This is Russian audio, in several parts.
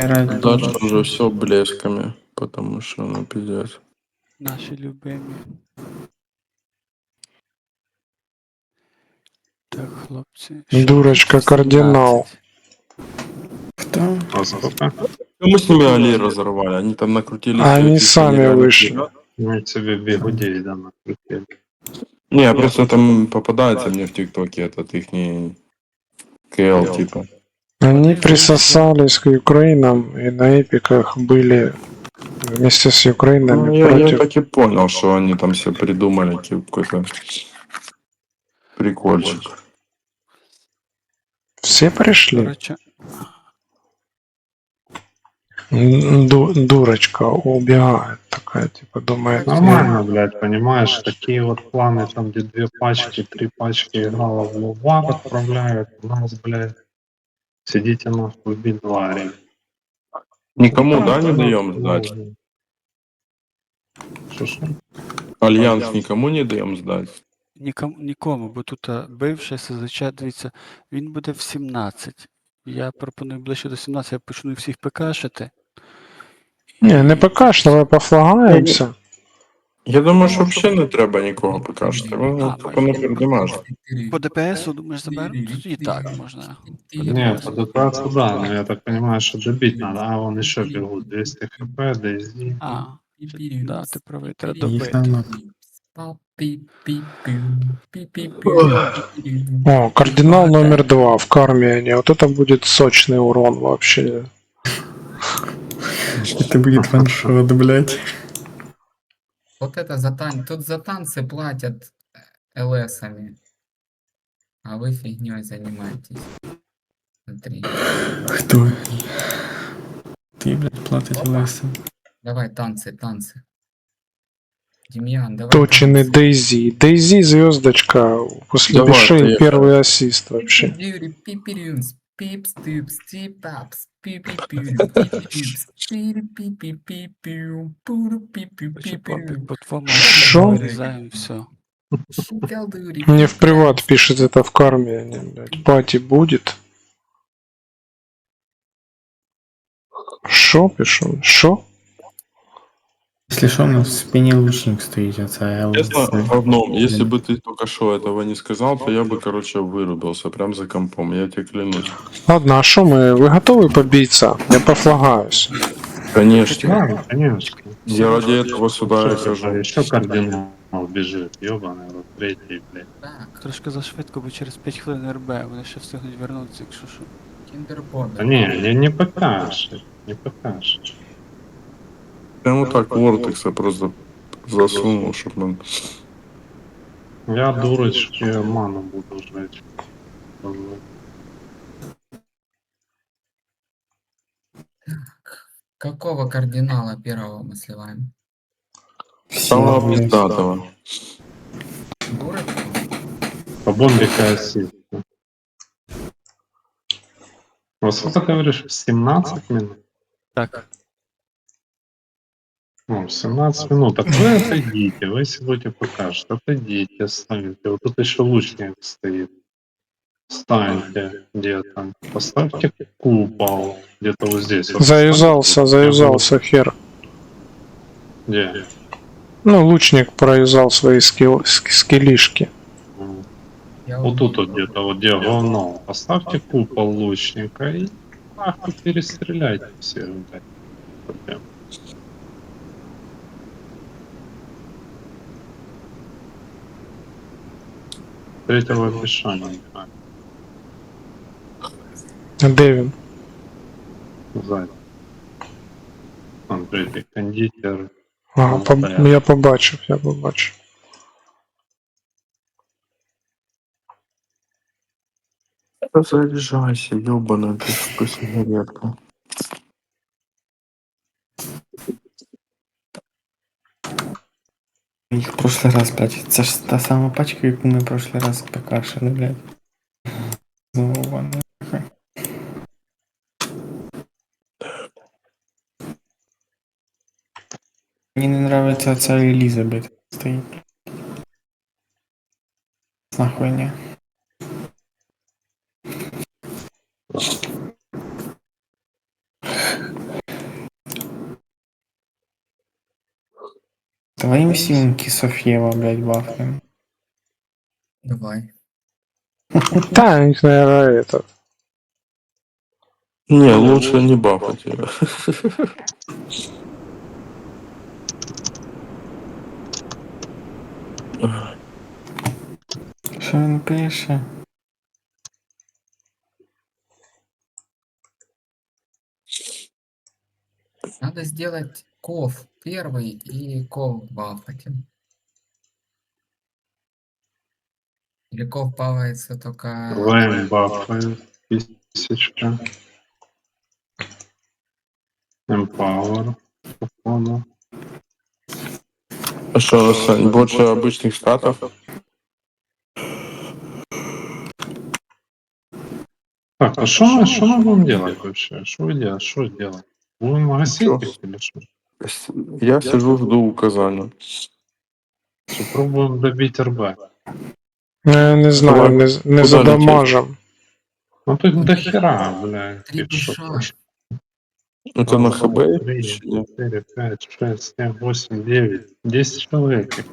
Дальше уже все блесками, потому что, ну, пиздец. Наші любимі. Так, хлопці. Дурочка, тут кардинал. 17? Кто? А сколько? Ну, мы с ними Али разорвали, они там накрутили. А они эти сами нереальные вышли. фига. Ну, тебе бигудей, да, накрутили. Не, просто там попадается мне в ТикТоке этот их КЛ, типа. Они присосались к Украинам и на эпиках были вместе с Ну, Украинами я, я против... так и понял, что они там все придумали какой-то прикольчик. Все пришли? М, ду- дурочка убегает такая, типа, думает... Нормально, блядь, понимаешь, такие вот планы, там, где две пачки, три пачки играла в лувак отправляют, у нас, блядь, сидите нахуй в бинваре. Никому, да, не даем сдать? Что-что? Альянс никому не даем сдать. нікому, нікому, бо тут а, бивший СЗЧ, дивіться, він буде в 17. Я пропоную ближче до 17, я почну всіх ПКшити. Не, не покаж, давай пофлагаемся. Я думаю, що взагалі не треба нікого покажете. Вони А, тільки не придимаш. По ДПС, думаєш, заберуть? Тоді і так можна. Не, подобраться, да, но я так понимаю, что добить надо, а вон еще бегут 200 хп, DSD. А, да, ти правий, треба Їх добити. там нок. О, кардинал номер два в Кармиане. Вот это будет сочный урон вообще. Это будет ваншот, блядь. Вот это за тан... Тут за танцы платят э, ЛСами. А вы фигней занимаетесь. Смотри. Кто? Ты, блядь, платить лысым. Давай танцы, танцы. Демьян, давай. Танцы. Дейзи. Дейзи звездочка. После Давай, первый ассист вообще. пипирюнс, пипс-тыпс, тип-апс, пипи-пюрю, пипи-пюпс, пири-пи-пи-пи-пю, Коротше, папік, пуру-пи-пю-пи-пю. платформу Що? вирізаємо, все. Шукалдури, Мне в приват пипи-пюпс. пишет это в Кармиане, блядь. Пати будет. Шо пишу? Шо? Если что, у нас в спине лучник стоит, это ЛС. Честно, в одном, если бы ты только что этого не сказал, то я бы, короче, вырубился прям за компом, я тебе клянусь. Ладно, а шо мы? Вы готовы побиться? Я пофлагаюсь. Конечно. Да, конечно. Я ради этого сюда и Что хожу. еще кардинал бежит, ебаный рот, третий, блядь. Так, Трошки зашвидко, бо через 5 хвилин РБ, вони ще встигнуть вернутися, якщо що. Да киндербода. не, не, не покажешь, не покажешь. Прямо так Вортекса просто засунул, чтобы он... Я дурочки ману буду жать. Какого кардинала первого мы сливаем? Самого пиздатого. Дурочку? По бомбика ассист. Вот сколько ты говоришь? 17 минут? Так, Ну, 17 минут. Так вы отойдите, вы будете покажете, отойдите, ставите. Вот тут еще лучник стоит. Станьте где-то. Поставьте купол где-то вот здесь. Вот Заюзался, ставьте. заюзался хер. Где? Ну, лучник проюзал свои скилл, ск- скиллишки. М. Я Вот тут вот где-то, вот где говно. Поставьте купол лучника и нахуй перестреляйте всех, блядь. Третьего а, Дэвин. Сзади. Там третий кондитер. Ага, по- я побачив, я побачив. Заряжайся, ебаная ты, сигаретка. Их в прошлый раз, блядь. Це ж та сама пачка, яку ми в прошлый раз покашили, блядь. Знову вона. Мені не нравится ця Елізабет стоїть. Нахуй не. Давай им симки Софьева, блядь, бафнем. Давай. Да, их, наверное, это. Не, лучше не бафать ее. Що він пише? Надо сделать ков первый и ков бафать. им. Или ков бафается только... Лэм бафает. Тысячка. Empower. Походу. А что, Сань, больше обычных статов? Так, а что что мы будем делать вообще? Что вы делаете? Что делать? Будем гасить или что? Я сижу, жду указания. Что, Пробуем добить РБ. Ну, Я не знаю, Давай. не, з- не задамажем. Ну тут до хера, бля. Три душа. Это на ХБ? 3, 4, 5, 6, 7, 8, 9, 10 человек.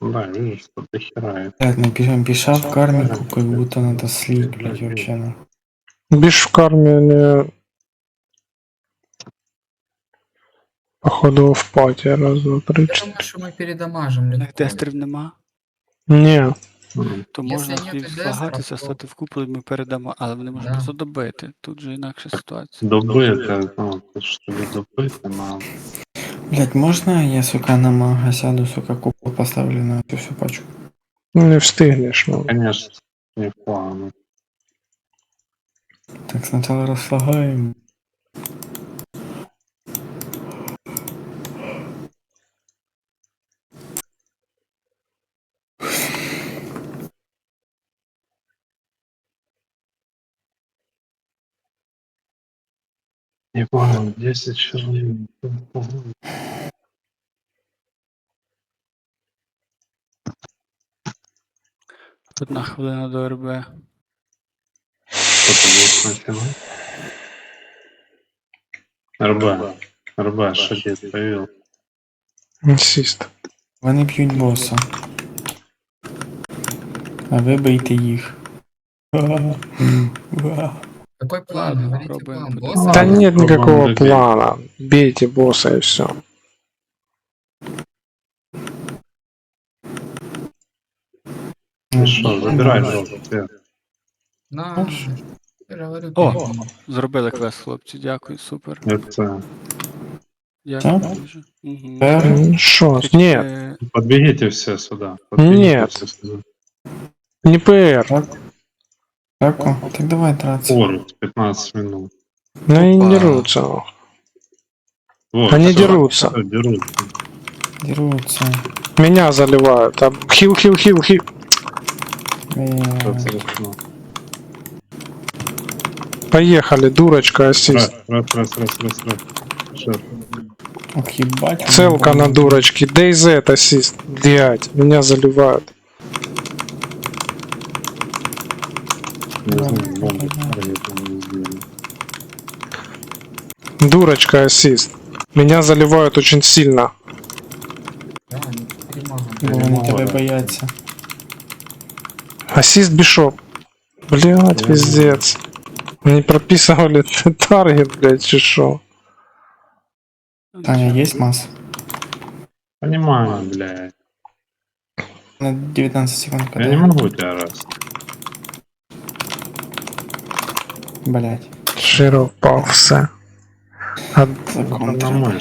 Да, вижу, что до хера. Блядь, ну пишем, пиша в кармику, как будто надо слить, блядь, вообще на. Більш в кармі не. Походу в паті раз, два, три, Я чотири. думаю, что мы передамажим У них легко. тестерів нема, Ні. То Якщо можна то- стати в куполі, ми передамо, але вони можуть Да. просто добити. Тут же інакша ситуація. Добити, ну, що не добити, на Блядь, можно я, сука, на мага сяду, сука, купол поставлю на эту всю пачку? Ну Не встигнеш, ну. Конечно, не плану. Так, сначала расфлагаем. Не понял, 10 человек. Одна хвилина до РБ. Кто-то будет натянуть. РБ. РБ, что дед появился? Інсіст. Вони б'ють боса. А ви бийте їх. Уа. Какой план? Ладно, Говорите план. Босса? Та нет попробуем никакого добить. плана. Бейте босса и все. Ну что, забирай желтый. На, я же говорю, О! передамажим. Зробили квест, хлопці, дякую, супер. Это... Дякую Так? дуже. Ну Шо? Нет, Е, Подбегите все сюда. Подбегите Нет. все сюда. не ПР. Тако, так давай драться. Форус 15 минут. Ну они Опа. дерутся. Вот, Они всё, дерутся. всё, дерутся. Дерутся. Меня заливают. А хил, хил, хил, хил. Поехали, дурочка, ассист. Раз, раз, раз, раз, раз, раз. Шеф, Ох, їбать. Целка на дурочке. DayZ ассист. Блять, меня заливают. Не знаю, сделали. Дурочка ассист. Меня заливают очень сильно. Да, они перемагом. Бо вони тебе бояться. Ассист Бишоп. Блять, пиздец. Не прописывали таргет, блять, чи шо. Таня, есть масс? Понимаю, блядь. На 19 секунд Я не могу тебя раз. Блять. Широ впав, все. А, треба.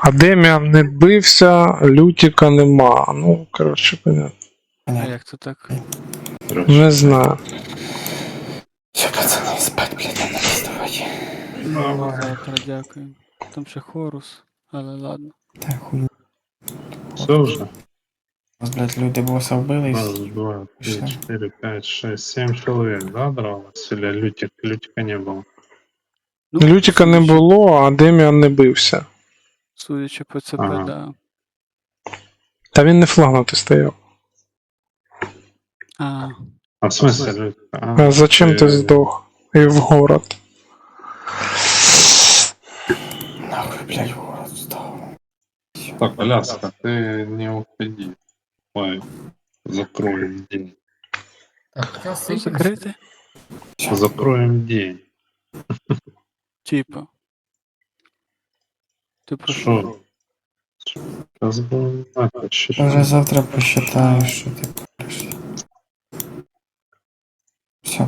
а Деміан не бився, Лютіка нема. Ну, коротше, понятно. А як це так? Не знаю. Все, пацаны, спать, блядь, надо вставать. Завтра дякую. Там ще хорус, але ладно. Так, хуй. все уже У нас, блядь, люди босса вбили. Раз, і- два, три, Что? четыре, пять, шесть, семь человек, да, дралось? Или лютик, лютика не было? Ну, Лютіка не судячи- було, а Деміан не бився. Судячи по ЦП, Ага. да. Та він не флагнутий стояв. А, А в смысле лютика? А зачем ти э, здох? І в город. Ой, блядь, город встав. Так, Аляска, ты не уходи. Ой, закроем день. Так, я Все закрыто? Сейчас закроем день. Типа. Ты прошел. Шо? Сейчас будем знать. Уже завтра посчитаю, что ты куришь. Все,